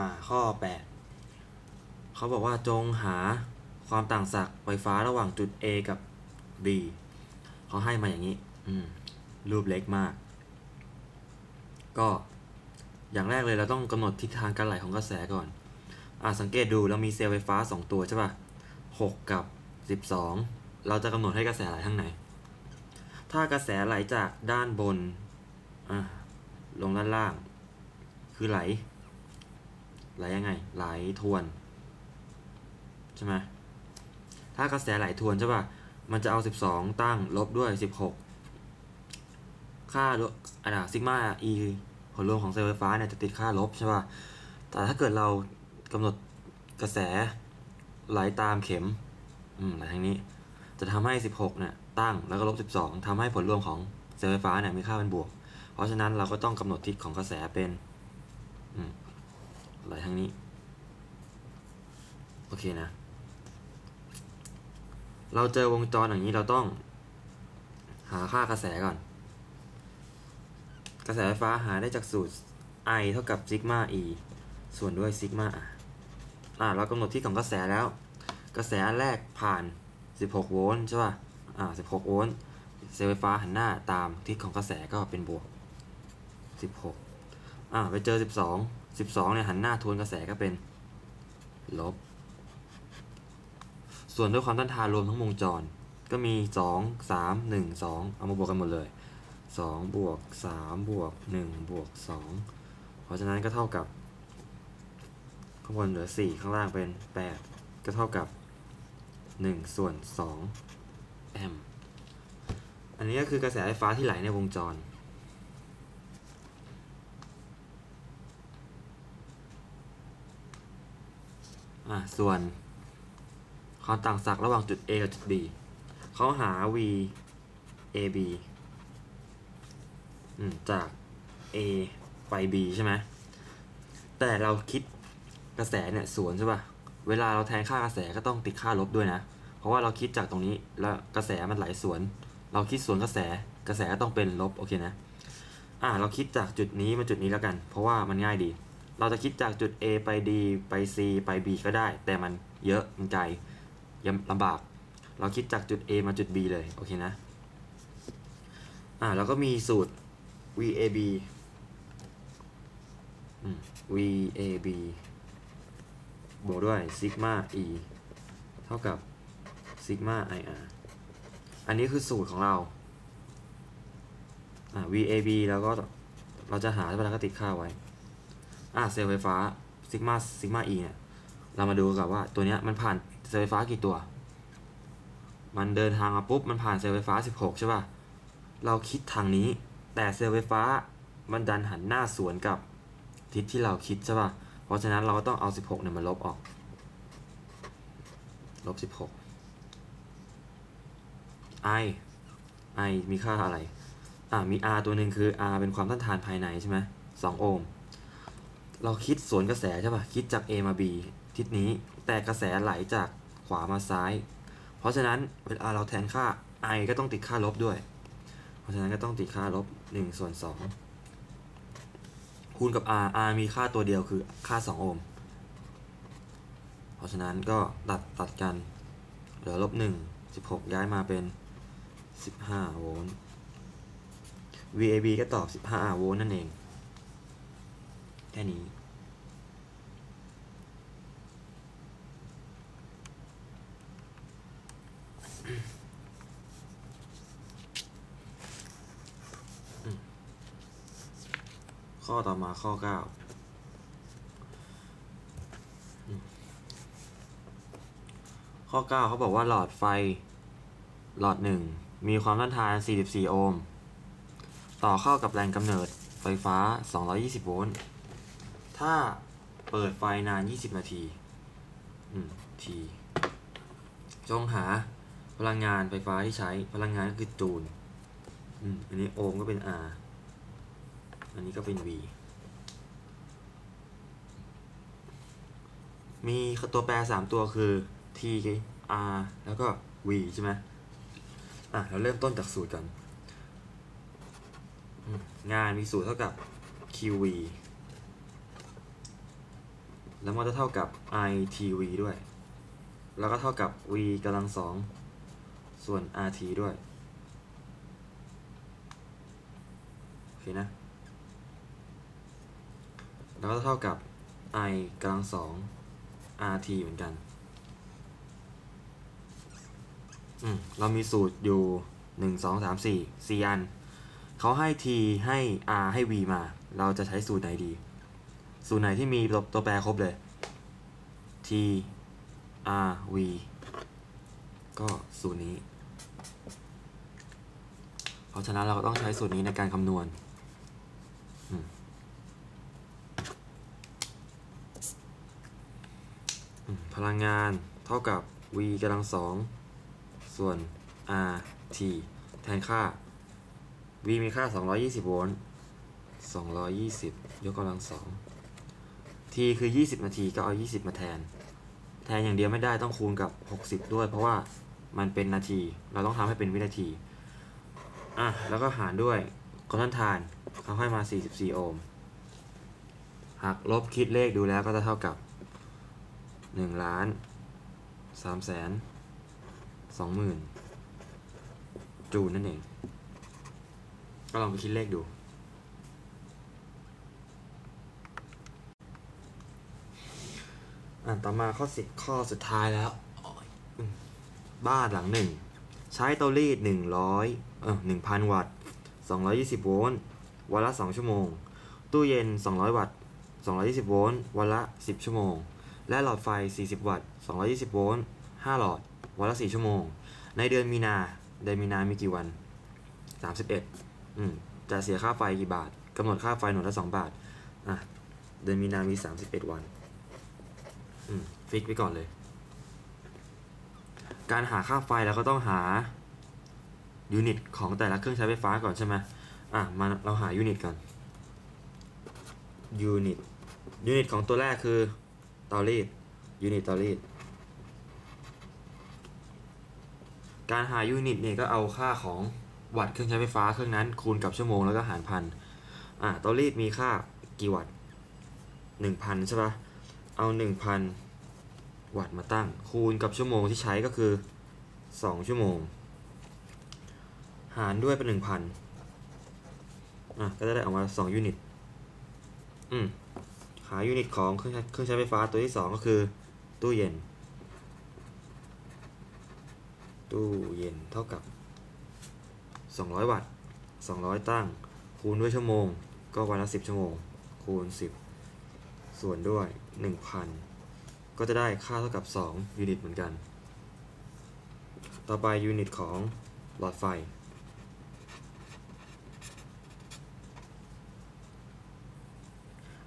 มาข้อ 8 เขาบอกว่าจงหาความต่างศักย์ไฟฟ้าระหว่างจุด A กับ B เขาให้มาอย่างนี้ อืม รูปเล็กมาก ก็อย่างแรกเลยเราต้องกำหนดทิศทางการไหลของกระแสก่อน อ่าสังเกตดูเรามีเซลล์ไฟฟ้า 2 ตัวใช่ป่ะ 6 กับ 12 เราจะกำหนดให้กระแสไหลทางไหน ถ้ากระแสไหลจากด้านบน อะลงด้านล่าง คือไหล ไหลยังไง ไหลทวนใช่ไหมถ้ากระแสไหลทวนใช่ป่ะ มันจะเอา 12 ตั้งลบด้วย 16 ค่าอะนะซิกมา e ผลรวมของเซลล์ไฟฟ้าเนี่ยจะติดค่าลบใช่ป่ะ แต่ถ้าเกิดเรากำหนดกระแสไหลตามเข็ม อืมไหลทางนี้ จะทำให้ 16 เนี่ยตั้งแล้วก็ลบ 12ทำให้ผลรวมของเซลล์ไฟฟ้าเนี่ยมีค่าเป็นบวก เพราะฉะนั้นเราก็ต้องกำหนดทิศของกระแสเป็นอืม ไหลทางนี้ โอเคนะ เราเจอวงจรอย่างนี้เราต้อง หาค่ากระแสก่อน กระแสไฟฟ้าหาได้จากสูตร I เท่ากับซิกมา E ส่วนด้วยซิกมา R อ่าเรากำหนดที่ของกระแสแล้ว กระแสแรกผ่าน 16 โวลต์ใช่ป่ะ อ่า 16 โวลต์เซลล์ไฟฟ้าหันหน้าตามทิศของกระแสก็เป็นบวก 16 อ่า ไปเจอ 12 12เนี่ยหันหน้าทวนกระแสก็เป็น ลบ ส่วนด้วยความต้านทานรวมทั้งวงจร ก็มี 2 3 1 2 เอามาบวกกันหมดเลย 2 บวก 3 บวก 1 บวก 2 เพราะฉะนั้นก็เท่ากับ ข้างบนเหลือ 4 ข้างล่างเป็น 8 ก็เท่ากับ 1 ส่วน2แอมป์อันนี้ก็คือกระแสไฟฟ้าที่ไหลในวงจร อะส่วนความต่างศักย์ระหว่างจุด A กับจุด B เขาหา V A B อืมจาก A ไป B ใช่ไหมแต่เราคิดกระแสเนี่ยสวนใช่ป่ะ เวลาเราแทนค่ากระแสก็ต้องติดค่าลบด้วยนะ เพราะว่าเราคิดจากตรงนี้แล้วกระแสมันไหลสวน เราคิดสวนกระแสกระแสก็ต้องเป็นลบโอเคนะ อ่าเราคิดจากจุดนี้มาจุดนี้แล้วกัน เพราะว่ามันง่ายดี เราจะคิดจากจุด A ไป D ไป C ไป B ก็ได้ แต่มันเยอะมันไกลยังลำบาก เราคิดจากจุด A มาจุด B เลย โอเคนะ อ่า แล้วก็มีสูตร VAB VAB บวกด้วยซิกมา E เท่ากับซิกมา IR อันนี้คือสูตรของเรา อ่า VAB แล้วก็เราจะหาเวลาก็ติดค่าไว้ อ่าเซลล์ไฟฟ้าซิกมาซิกมา E เนี่ยเรามาดูกันว่าตัวเนี้ยมันผ่านเซลล์ไฟฟ้ากี่ตัว มันเดินทางมาปุ๊บมันผ่านเซลล์ไฟฟ้า 16 ใช่ป่ะ เราคิดทางนี้ แต่เซลล์ไฟฟ้ามันดันหันหน้าสวนกับทิศที่เราคิดใช่ป่ะ เพราะฉะนั้นเราก็ต้องเอา 16เนี่ยมาลบออก ลบ 16 I I มีค่าอะไร อ่ามี R ตัวหนึ่งคือ R เป็นความต้านทานภายในใช่ไหม2โอห์ม เราคิดสวนกระแสใช่ปะคิดจาก A มา B ทิศนี้ แต่กระแสไหลจากขวามาซ้าย เพราะฉะนั้นเวลาเราแทนค่า I ก็ต้องติดค่าลบด้วย เพราะฉะนั้นก็ต้องติดค่าลบ1ส่วน2คูณกับ R R มีค่าตัวเดียวคือค่า 2 โอห์ม เพราะฉะนั้นก็ตัดตัดกัน เหลือลบ1 16 ย้ายมาเป็น 15 โวลต์ VAB ก็ตอบ 15 โวลต์นั่นเอง แค่นี้ ข้อต่อมาข้อ9ข้อ 9 เขาบอกว่าหลอดไฟ หลอด 1 มีความต้านทาน 44 โอห์ม ต่อเข้ากับแรงกำเนิดไฟฟ้า 220 โวลต์ ถ้าเปิดไฟนาน 20 นาทีอืมทีจงหาพลังงานไฟฟ้าที่ใช้พลังงานก็คือจูลอืมอันนี้โอห์มก็เป็น R อันนี้ก็เป็น V มีตัวแปร 3 ตัวคือ T R แล้วก็ V ใช่ไหมอะ เราเริ่มต้นจากสูตรกัน งานมีสูตรเท่ากับ QV แล้วมันจะเท่ากับ ITV ด้วย แล้วก็เท่ากับ V กำลังสองส่วน RT ด้วย โอเคนะ แล้วก็เท่ากับ i กำลังสอง rt เหมือนกัน อืม เรามีสูตรอยู่หนึ่งสองสามสี่สี่อัน เขาให้ t ให้ r ให้ v มา เราจะใช้สูตรไหนดี สูตรไหนที่มีตัวตวแปรครบเลย t r v ก็สูตรนี้ เพราะฉะนั้นเราก็ต้องใช้สูตรนี้ในการคำนวณพลังงานเท่ากับ v กำลังสองส่วน r t แทนค่า v มีค่า 220 โวลต์220 ยกกำลังสอง t คือ 20 นาทีก็เอา 20 มาแทน แทนอย่างเดียวไม่ได้ต้องคูณกับ 60 ด้วย เพราะว่ามันเป็นนาที เราต้องทำให้เป็นวินาที อะ แล้วก็หารด้วยคอนทันทานเขาให้มา 44 โอห์มหากลบคิดเลขดูแล้วก็จะเท่ากับหนึ่งล้านสามแสนสองหมื่นจูนนั่นเอง ก็ลองไปคิดเลขดู อ่านต่อมาข้อสิข้อสุดท้ายแล้ว บ้านหลังหนึ่ง ใช้เตารีดหนึ่งร้อยเออหนึ่งพันวัตต์สองร้อยี่สิบโวลต์วันละสองชั่วโมง ตู้เย็นสองร้อยวัตต์สองร้อยี่สิบโวลต์วันละสิบชั่วโมง และหลอดไฟ40วัตต์220โวลต์5หลอด วันละ4ชั่วโมง ในเดือนมีนา เดือนมีนามีกี่วัน31อืมจะเสียค่าไฟกี่บาทกำหนดค่าไฟหน่วยละ2บาทอะเดือนมีนามี31วันอืม ฟิกไว้ก่อนเลย การหาค่าไฟเราก็ต้องหายูนิตของแต่ละเครื่องใช้ไฟฟ้าก่อนใช่ไหมอะมาเราหายูนิตก่อนยูนิตยูนิตของตัวแรกคือเตารีดยูนิตเตารีดการหายูนิตเนี่ยก็เอาค่าของวัตต์เครื่องใช้ไฟฟ้าเครื่องนั้นคูณกับชั่วโมงแล้วก็หารพันอะเตารีดมีค่ากี่วัตต์หนึ่งพันใช่ปะ เอาหนึ่งพันวัตต์มาตั้ง คูณกับชั่วโมงที่ใช้ก็คือสองชั่วโมง หารด้วยเป็นหนึ่งพันอะก็จะได้ออกมาสองยูนิต อืมหายูนิตของเครื่องใช้เครื่องใช้ไฟฟ้าตัวที่สองก็คือ ตู้เย็น ตู้เย็นเท่ากับ 200 วัตต์ 200 ตั้ง คูณด้วยชั่วโมง ก็วันละ 10 ชั่วโมง คูณ 10 ส่วนด้วย 1,000 ก็จะได้ค่าเท่ากับ 2 ยูนิตเหมือนกัน ต่อไปยูนิตของหลอดไฟ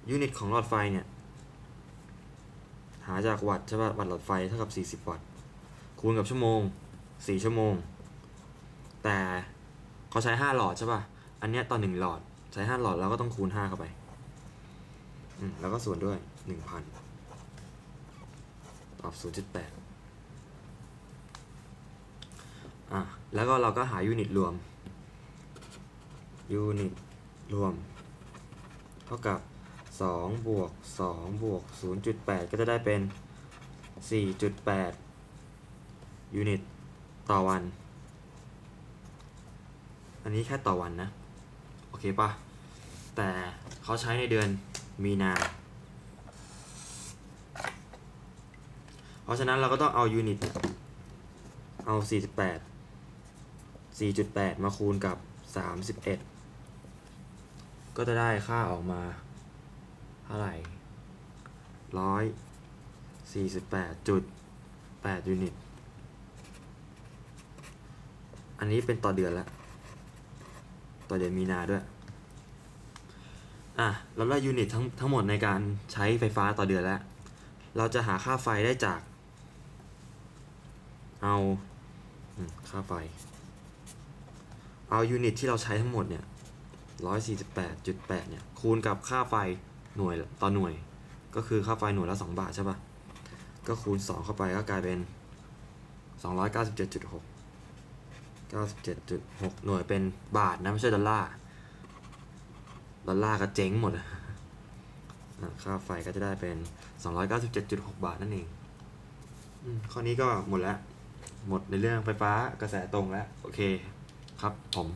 ยูนิตของหลอดไฟเนี่ย หาจากวัตต์ใช่ป่ะ วัตต์หลอดไฟเท่ากับ 40 วัตต์ คูณกับชั่วโมง 4 ชั่วโมง แต่เขาใช้ 5 หลอดใช่ป่ะ อันเนี้ยต่อ1หลอด ใช้ 5 หลอดเราก็ต้องคูณ 5 เข้าไป แล้วก็ส่วนด้วย 1,000ตอบ0.8อะแล้วก็เราก็หายูนิตรวมยูนิตรวม เท่ากับ 2 บวก 2 บวก 0.8 ก็จะได้เป็น 4.8 ยูนิตต่อวัน อันนี้แค่ต่อวันนะ โอเคปะแต่เขาใช้ในเดือน มีนา เพราะฉะนั้นเราก็ต้องเอายูนิต เอา 48 4.8 มาคูณกับ 31 ก็จะได้ค่าออกมาเท่าไหร่ร้อยสี่สิบแปดจุดแปดยูนิต อันนี้เป็นต่อเดือนล้วต่อเดือนมีนาด้วย อะเราได้ยูนิตทั้งทั้งหมดในการใช้ไฟฟ้าต่อเดือนแล้ว เราจะหาค่าไฟได้จาก เอาค่าไฟ เอายูนิตที่เราใช้ทั้งหมดเนี่ยร้อยสี่สิบแปดจุดแปดเนี่ยคูณกับค่าไฟหน่วยต่อหน่วย ก็คือค่าไฟหน่วยละสองบาทใช่ปะก็คูณสองเข้าไปก็กลายเป็นสองร้อยเก้าสิบเจ็ดจุดหกเก้าสิบเจ็ดจุดหกหน่วยเป็นบาทนะไม่ใช่ดอลลาร์ ดอลลาร์ก็เจ๊งหมดค่าไฟก็จะได้เป็น 297.6 บาทนั่นเองอข้อนี้ก็หมดแล้ว หมดในเรื่องไฟฟ้ากระแสตรงแล้ว โอเคครับผม